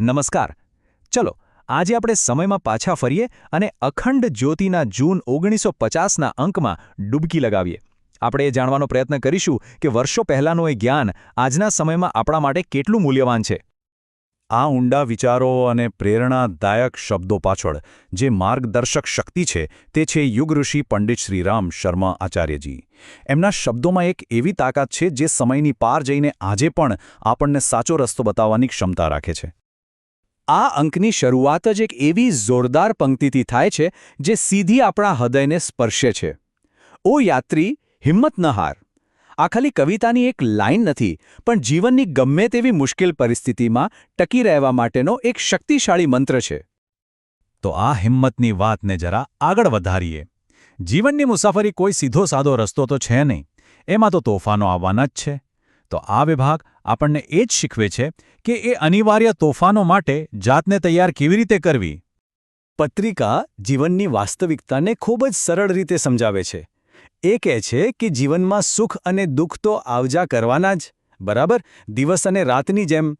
નમસ્કાર. ચલો, આજે આપણે સમયમાં પાછા ફરીએ અને અખંડ જ્યોતિના જૂન ઓગણીસો પચાસના અંકમાં ડૂબકી લગાવીએ. આપણે એ જાણવાનો પ્રયત્ન કરીશું કે વર્ષો પહેલાંનું એ જ્ઞાન આજના સમયમાં આપણા માટે કેટલું મૂલ્યવાન છે. આ ઊંડા વિચારો અને પ્રેરણાદાયક શબ્દો પાછળ જે માર્ગદર્શક શક્તિ છે તે છે યુગ ઋષિ પંડિત શ્રીરામ શર્મા આચાર્યજી. એમના શબ્દોમાં એક એવી તાકાત છે જે સમયની પાર જઈને આજે પણ આપણને સાચો રસ્તો બતાવવાની ક્ષમતા રાખે છે. આ અંકની શરૂઆત જ એક એવી જોરદાર પંક્તિથી થાય છે જે સીધી આપણા હૃદયને સ્પર્શે છે. ઓ યાત્રી હિંમત ન હાર આ ખાલી કવિતાની એક લાઇન નથી, પણ જીવનની ગમે તેવી મુશ્કેલ પરિસ્થિતિમાં ટકી રહેવા માટેનો એક શક્તિશાળી મંત્ર છે. તો આ હિંમતની વાતને જરા આગળ વધારીએ. જીવનની મુસાફરી કોઈ સીધો સાદો રસ્તો તો છે નહીં, એમાં તો તોફાનો આવવાના જ છે. તો આ વિભાગ આપણને એ જ શીખવે છે કે એ અનિવાર્ય તોફાનો માટે જાતને તૈયાર કેવી રીતે કરવી. પત્રિકા જીવનની વાસ્તવિકતાને ખૂબ જ સરળ રીતે સમજાવે છે. એ કહે છે કે જીવનમાં સુખ અને દુઃખ તો આવજા કરવાના જ બરાબર? દિવસ અને રાતની જેમ.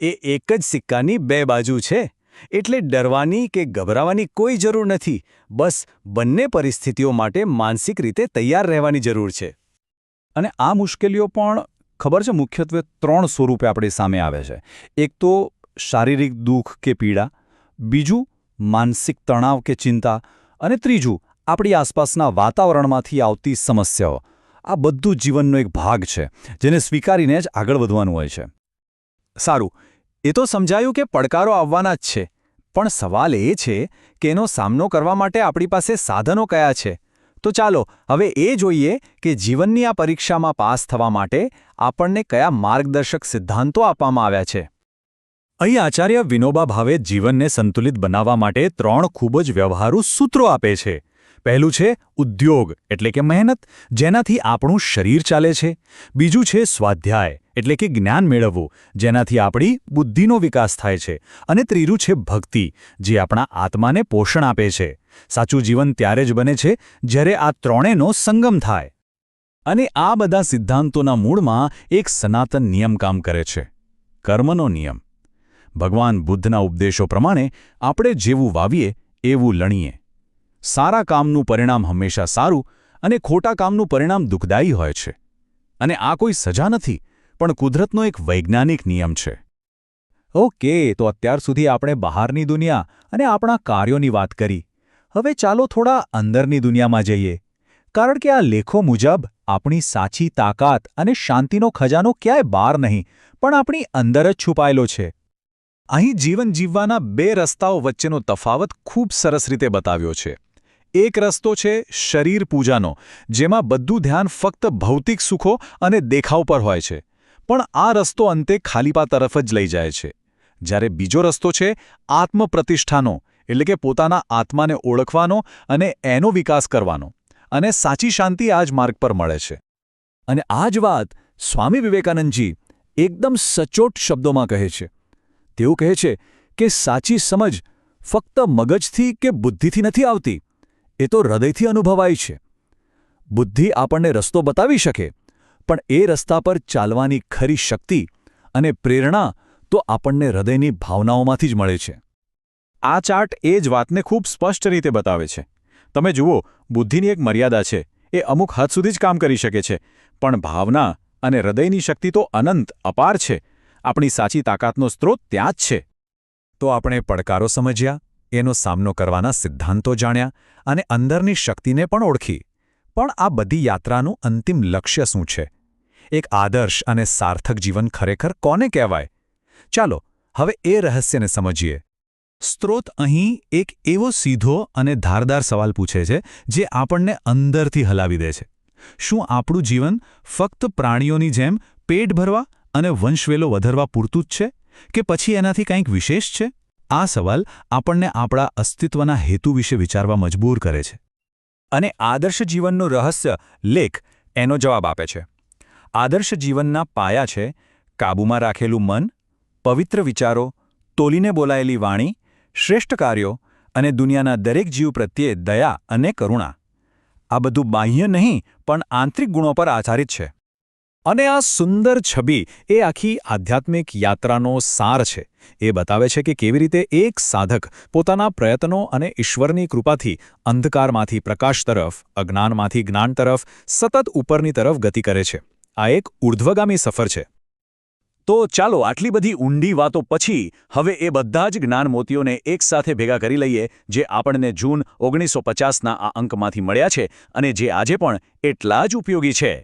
એ એક જ સિક્કાની બે બાજુ છે. એટલે ડરવાની કે ગભરાવાની કોઈ જરૂર નથી. બસ બંને પરિસ્થિતિઓ માટે માનસિક રીતે તૈયાર રહેવાની જરૂર છે. અને આ મુશ્કેલીઓ પણ ખબર છે, મુખ્યત્વે ત્રણ સ્વરૂપે આપણી સામે આવે છે. એક તો શારીરિક દુઃખ કે પીડા, બીજું માનસિક તણાવ કે ચિંતા, અને ત્રીજું આપણી આસપાસના વાતાવરણમાંથી આવતી સમસ્યાઓ. આ બધું જીવનનો એક ભાગ છે, જેને સ્વીકારીને જ આગળ વધવાનું હોય છે. સારું, એ તો સમજાયું કે પડકારો આવવાના જ છે, પણ સવાલ એ છે કે એનો સામનો કરવા માટે આપણી પાસે સાધનો કયા છે? તો ચાલો હવે એ જોઈએ કે જીવનની આ પરીક્ષામાં પાસ થવા માટે આપણને કયા માર્ગદર્શક સિદ્ધાંતો આપવામાં આવ્યા છે. અહીં આચાર્ય વિનોબા ભાવે જીવનને સંતુલિત બનાવવા માટે ત્રણ ખૂબ જ વ્યવહારુ સૂત્રો આપે છે. પહેલું છે ઉદ્યોગ, એટલે કે મહેનત, જેનાથી આપણું શરીર ચાલે છે. બીજું છે સ્વાધ્યાય, એટલે કે જ્ઞાન મેળવવું, જેનાથી આપણી બુદ્ધિનો વિકાસ થાય છે. અને ત્રીજું છે ભક્તિ, જે આપણા આત્માને પોષણ આપે છે. સાચું જીવન ત્યારે જ બને છે જ્યારે આ ત્રણેયનો સંગમ થાય. અને આ બધા સિદ્ધાંતોના મૂળમાં એક સનાતન નિયમ કામ કરે છે. કર્મનો નિયમ. ભગવાન બુદ્ધના ઉપદેશો પ્રમાણે આપણે જેવું વાવીએ, એવું લણીએ. સારા કામનું પરિણામ હંમેશા સારું અને ખોટા કામનું પરિણામ દુઃખદાયી હોય છે. અને આ કોઈ સજા નથી, પણ કુદરતનો એક વૈજ્ઞાનિક નિયમ છે. ઓકે, તો અત્યાર સુધી આપણે બહારની દુનિયા અને આપણા કાર્યોની વાત કરી. હવે ચાલો થોડા અંદરની દુનિયામાં જઈએ. કારણ કે આ લેખો મુજબ આપણી સાચી તાકાત અને શાંતિનો ખજાનો ક્યાંય બહાર નહીં, પણ આપણી અંદર જ છુપાયેલો છે. અહીં જીવન જીવવાના બે રસ્તાઓ વચ્ચેનો તફાવત ખૂબ સરસ રીતે બતાવ્યો છે. એક રસ્તો છે શરીર પૂજાનો, જેમાં બધું ધ્યાન ફક્ત ભૌતિક સુખો અને દેખાવ પર હોય છે. પણ આ રસ્તો અંતે ખાલીપા તરફ જ લઈ જાય છે. જ્યારે બીજો રસ્તો છે આત્મપ્રતિષ્ઠાનો, એટલે કે પોતાના આત્માને ઓળખવાનો અને એનો વિકાસ કરવાનો. અને સાચી શાંતિ આ જ માર્ગ પર મળે છે. અને આ જ વાત સ્વામી વિવેકાનંદજી એકદમ સચોટ શબ્દોમાં કહે છે. તેઓ કહે છે કે સાચી સમજ ફક્ત મગજથી કે બુદ્ધિથી નથી આવતી. એ તો હૃદયથી અનુભવાય છે. બુદ્ધિ આપણને રસ્તો બતાવી શકે, પણ એ રસ્તા પર ચાલવાની ખરી શક્તિ અને પ્રેરણા તો આપણને હૃદયની ભાવનાઓમાંથી જ મળે છે. આ ચાર્ટ એ જ વાતને ખૂબ સ્પષ્ટ રીતે બતાવે છે. તમે જુઓ, બુદ્ધિની એક મર્યાદા છે. એ અમુક હદ સુધી જ કામ કરી શકે છે. પણ ભાવના અને હૃદયની શક્તિ તો અનંત, અપાર છે. આપણી સાચી તાકાતનો સ્ત્રોત ત્યાં જ છે. તો આપણે પડકારો સમજ્યા? એનો સામનો કરવાના સિદ્ધાંતો જાણ્યા અને અંદરની શક્તિને પણ ઓળખી. પણ આ બધી યાત્રાનું અંતિમ લક્ષ્ય શું છે? એક આદર્શ અને સાર્થક જીવન ખરેખર કોને કહેવાય? ચાલો, હવે એ રહસ્યને સમજીએ. સ્ત્રોત અહીં એક એવો સીધો અને ધારદાર સવાલ પૂછે છે, જે આપણને અંદરથી હલાવી દે છે. શું આપણું જીવન ફક્ત પ્રાણીઓની જેમ પેટ ભરવા અને વંશવેલો વધારવા પૂરતું જ છે? કે પછી એનાથી કંઈક વિશેષ છે? આ સવાલ આપણને આપણા અસ્તિત્વના હેતુ વિશે વિચારવા મજબૂર કરે છે. અને આદર્શ જીવનનું રહસ્ય લેખ એનો જવાબ આપે છે. આદર્શ જીવનના પાયા છે કાબૂમાં રાખેલું મન, પવિત્ર વિચારો, તોલીને બોલાયેલી વાણી, શ્રેષ્ઠ કાર્યો અને દુનિયાના દરેક જીવ પ્રત્યે દયા અને કરુણા. આ બધું બાહ્ય નહીં, પણ આંતરિક ગુણો પર આધારિત છે. અને આ સુંદર છબી એ આખી આધ્યાત્મિક યાત્રાનો સાર છે. એ બતાવે છે કે કેવી રીતે એક સાધક પોતાના પ્રયત્નો અને ઈશ્વરની કૃપાથી અંધકારમાંથી પ્રકાશ તરફ, અજ્ઞાનમાંથી જ્ઞાન તરફ, સતત ઉપરની તરફ ગતિ કરે છે. આ એક ઉર્ધ્વગામી સફર છે. તો ચાલો આટલી બધી ઊંડી વાતો પછી હવે એ બધા જ જ્ઞાન મોતીઓને એકસાથે ભેગા કરી લઈએ, જે આપણને જૂન ઓગણીસો પચાસના આ અંકમાંથી મળ્યા છે અને જે આજે પણ એટલા જ ઉપયોગી છે.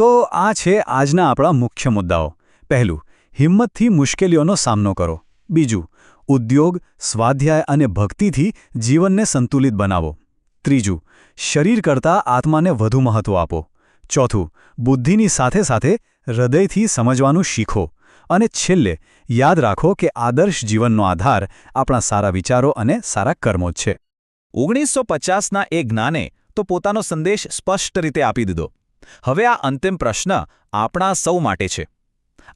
તો આ છે આજના આપણા મુખ્ય મુદ્દાઓ. પહેલું, હિંમતથી મુશ્કેલીઓનો સામનો કરો. બીજું, ઉદ્યોગ, સ્વાધ્યાય અને ભક્તિથી જીવનને સંતુલિત બનાવો. ત્રીજું, શરીર કરતાં આત્માને વધુ મહત્વ આપો. ચોથું, બુદ્ધિની સાથે સાથે હૃદયથી સમજવાનું શીખો. અને છેલ્લે, યાદ રાખો કે આદર્શ જીવનનો આધાર આપણા સારા વિચારો અને સારા કર્મો જ છે. ઓગણીસો પચાસના એ જ્ઞાને તો પોતાનો સંદેશ સ્પષ્ટ રીતે આપી દીધો. હવે આ અંતિમ પ્રશ્ન આપણા સૌ માટે છે.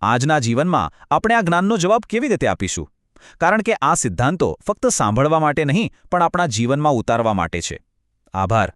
આજના જીવનમાં આપણે આ જ્ઞાનનો જવાબ કેવી રીતે આપીશું? કારણ કે આ સિદ્ધાંતો ફક્ત સાંભળવા માટે નહીં, પણ આપણા જીવનમાં ઉતારવા માટે છે. આભાર.